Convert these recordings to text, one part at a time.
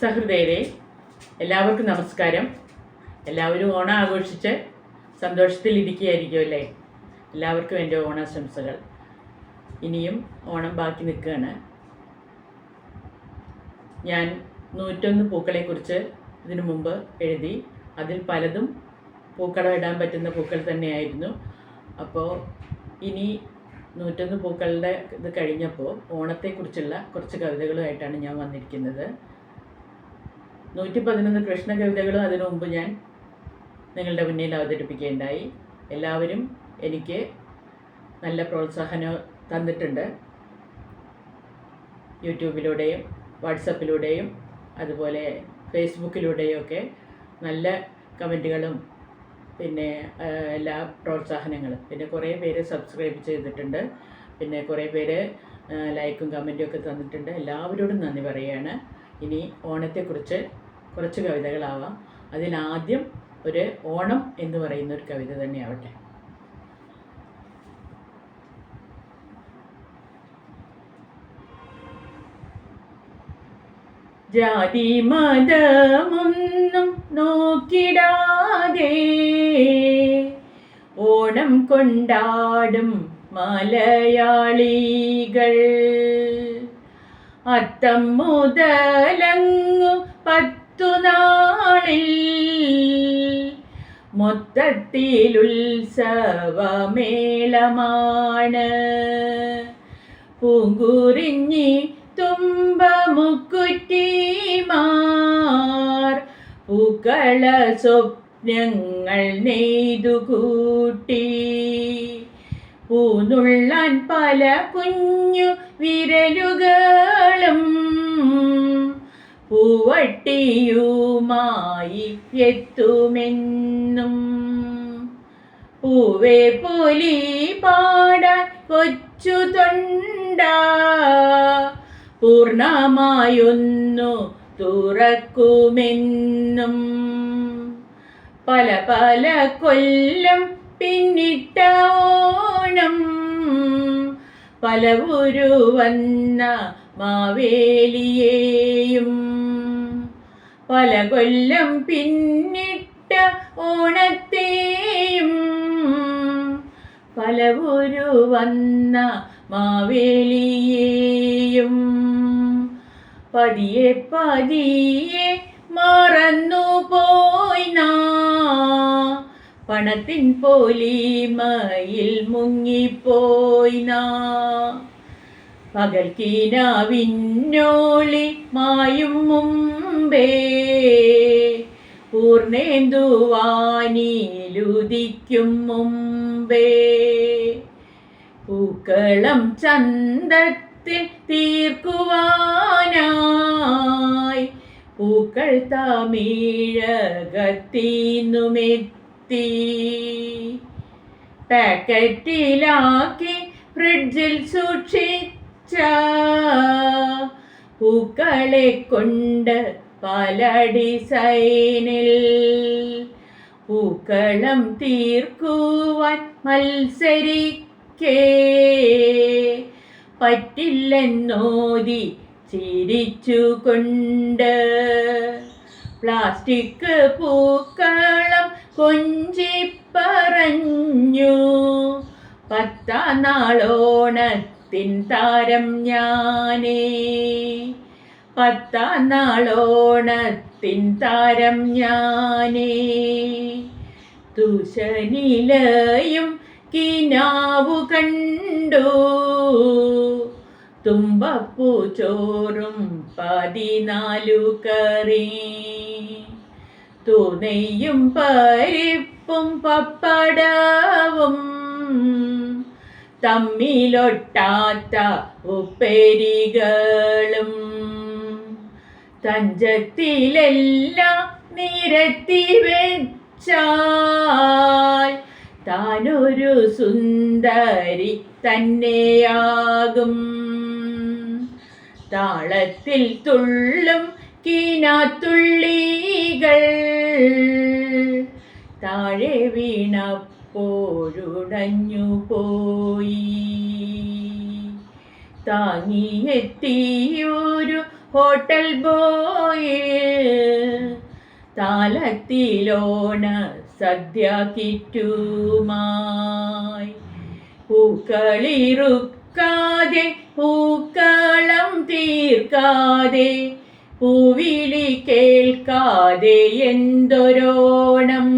സഹൃദയരെ എല്ലാവർക്കും നമസ്കാരം. എല്ലാവരും ഓണം ആഘോഷിച്ച് സന്തോഷത്തിൽ ഇരിക്കുകയായിരിക്കും അല്ലേ? എല്ലാവർക്കും എന്റെ ഓണാശംസകൾ. ഇനിയും ഓണം ബാക്കി നിൽക്കുകയാണ്. ഞാൻ നൂറ്റൊന്ന് പൂക്കളെക്കുറിച്ച് ഇതിനു മുമ്പ് എഴുതി അതിൽ പലതും പൂക്കളം ഇടാൻ പറ്റുന്ന പൂക്കൾ തന്നെയായിരുന്നു. അപ്പോൾ ഇനി നൂറ്റൊന്ന് പൂക്കളുടെ ഇത് കഴിഞ്ഞപ്പോൾ ഓണത്തെക്കുറിച്ചുള്ള കുറച്ച് കവിതകളുമായിട്ടാണ് ഞാൻ വന്നിരിക്കുന്നത്. നൂറ്റി പതിനൊന്ന് കൃഷ്ണ കവിതകളും അതിനു മുമ്പ് ഞാൻ നിങ്ങളുടെ മുന്നിൽ അവതരിപ്പിക്കുകയുണ്ടായി. എല്ലാവരും എനിക്ക് നല്ല പ്രോത്സാഹനം തന്നിട്ടുണ്ട്. യൂട്യൂബിലൂടെയും വാട്സപ്പിലൂടെയും അതുപോലെ ഫേസ്ബുക്കിലൂടെയും ഒക്കെ നല്ല കമന്റുകളും പിന്നെ എല്ലാ പ്രോത്സാഹനങ്ങളും. പിന്നെ കുറേ പേര് സബ്സ്ക്രൈബ് ചെയ്തിട്ടുണ്ട്. പിന്നെ കുറേ പേര് ലൈക്കും കമന്റും ഒക്കെ തന്നിട്ടുണ്ട്. എല്ലാവരോടും നന്ദി പറയുകയാണ്. ഇനി ഓണത്തെക്കുറിച്ച് കുറച്ച് കവിതകളാവാം. അതിലാദ്യം ഒരു ഓണം എന്ന് പറയുന്ന ഒരു കവിത തന്നെയാവട്ടെ. ജാതി മതമൊന്നും നോക്കിടാതെ ഓണം കൊണ്ടാടും മലയാളികൾ. അത്തം മുതലങ്ങു പത്തു നാളിൽ മൊത്തത്തിലുത്സവമേളമാണ് പൂങ്കുറിഞ്ഞി തുമ്പമുക്കുറ്റിമാർ പൂക്കള സ്വപ്നങ്ങൾ നെയ്തുകൂട്ടി. പൂനുള്ളാൻ പല കുഞ്ഞു വിരലുകളും പൂവട്ടിയുമായി എത്തുമെന്നും പൂവേ പൊലി പാടാൻ കൊച്ചു തൊണ്ട. പൂർണമായൊന്നു തുറക്കുമെന്നും പല പല കൊല്ലം പിന്നിട്ട ഓണം. പല മാവേലിയേയും പല കൊല്ലം പിന്നിട്ട ഓണത്തെയും പലവുരുവന്ന മാവേലിയെയും പതിയെ പതിയെ മറന്നു പണത്തിൻ പോലീമയിൽ മുങ്ങിപ്പോയി നാ. പകൽക്കീനാവിന്നോളി മായും മുമ്പേ. പൂർണേന്ദുവാനിലുദിക്കും മുമ്പേ. പൂക്കളം ചന്തത്തിൽ തീർക്കുവാനായി പൂക്കൾ തമിഴകത്തിന്നുമെത്തി പാക്കറ്റിലാക്കി ഫ്രിഡ്ജിൽ സൂക്ഷിച്ച പൂക്കളെ കൊണ്ട് പല ഡിസൈനിൽ പൂക്കളം തീർക്കുവാൻ മത്സരിക്കേ. പറ്റില്ലെന്നോതി ചിരിച്ചുകൊണ്ട്. പ്ലാസ്റ്റിക് പൂക്കളം കൊഞ്ചിപ്പറഞ്ഞു. പത്താം നാളോണത്തിൻ താരം ഞാനേ. പത്താം നാളോണത്തിൻ താരം ഞാനേ. തുശനിലയും കിനാവു കണ്ടു. തുമ്പപ്പൂ ചോറും പതിനാലു കറി. തുണയും പരിപ്പും പപ്പടവും തമ്മിലൊട്ടാത്ത ഉപ്പേരികളും. തഞ്ചത്തിലെല്ലാം നിരത്തി വെച്ചാൽ താനൊരു സുന്ദരി തന്നെയാകും. താളത്തിൽ തുള്ളും കീനാത്തുള്ളികൾ. താഴെ വീണപ്പോഴുടഞ്ഞു പോയി താങ്ങിയെത്തിയൊരു ഹോട്ടൽ ബോയിൽ. താലത്തിലോണ സദ്യ കിറ്റുമായി. പൂക്കളിറുക്കാതെ പൂക്കളം തീർക്കാതെ പൂവിളി കേൾക്കാതെ എന്തൊരോണം?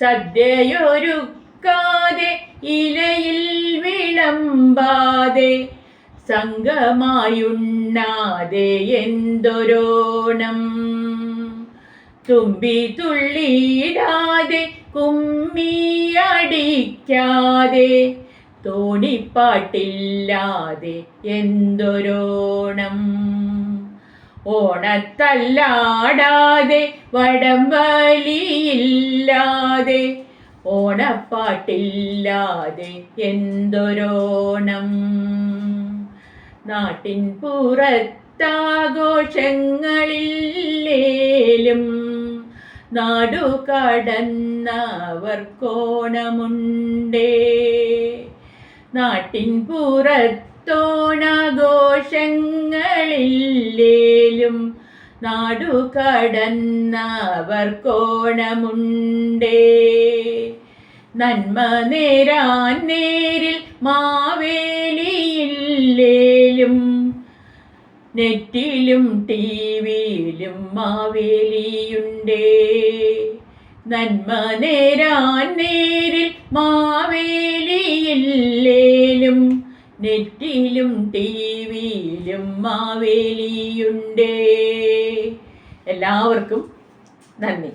സദ്യയൊരുക്കാതെ ഇലയിൽ വിളമ്പാതെ സംഘമായുണ്ണാതെ എന്തൊരോണം? തുമ്പി തുള്ളിയിടാതെ കുമ്മിയടിക്കാതെ തോണിപ്പാട്ടില്ലാതെ എന്തൊരോണം? ഓണത്തല്ലാടാതെ വടംവലിയില്ലാതെ ഓണപ്പാട്ടില്ലാതെ എന്തൊരോണം? നാട്ടിൻ പുറത്താഘോഷങ്ങളില്ലേലും നാടു കടന്നവർക്കോണമുണ്ടേ നാട്ടിൻ പുറത്തോണാഘോഷങ്ങളില്ലേലും നാടു കടന്നവർക്കോണമുണ്ടേ. നന്മ നേരാൻ നേരിൽ മാവേലിയില്ലേലും നെറ്റിലും ടിവിയിലും മാവേലിയുണ്ടേ. നന്മ നേരാൻ നേരിൽ മാവേലിയില്ലേലും നെറ്റിലും ടിവിയിലും മാവേലിയുണ്ടേ. എല്ലാവർക്കും നന്ദി.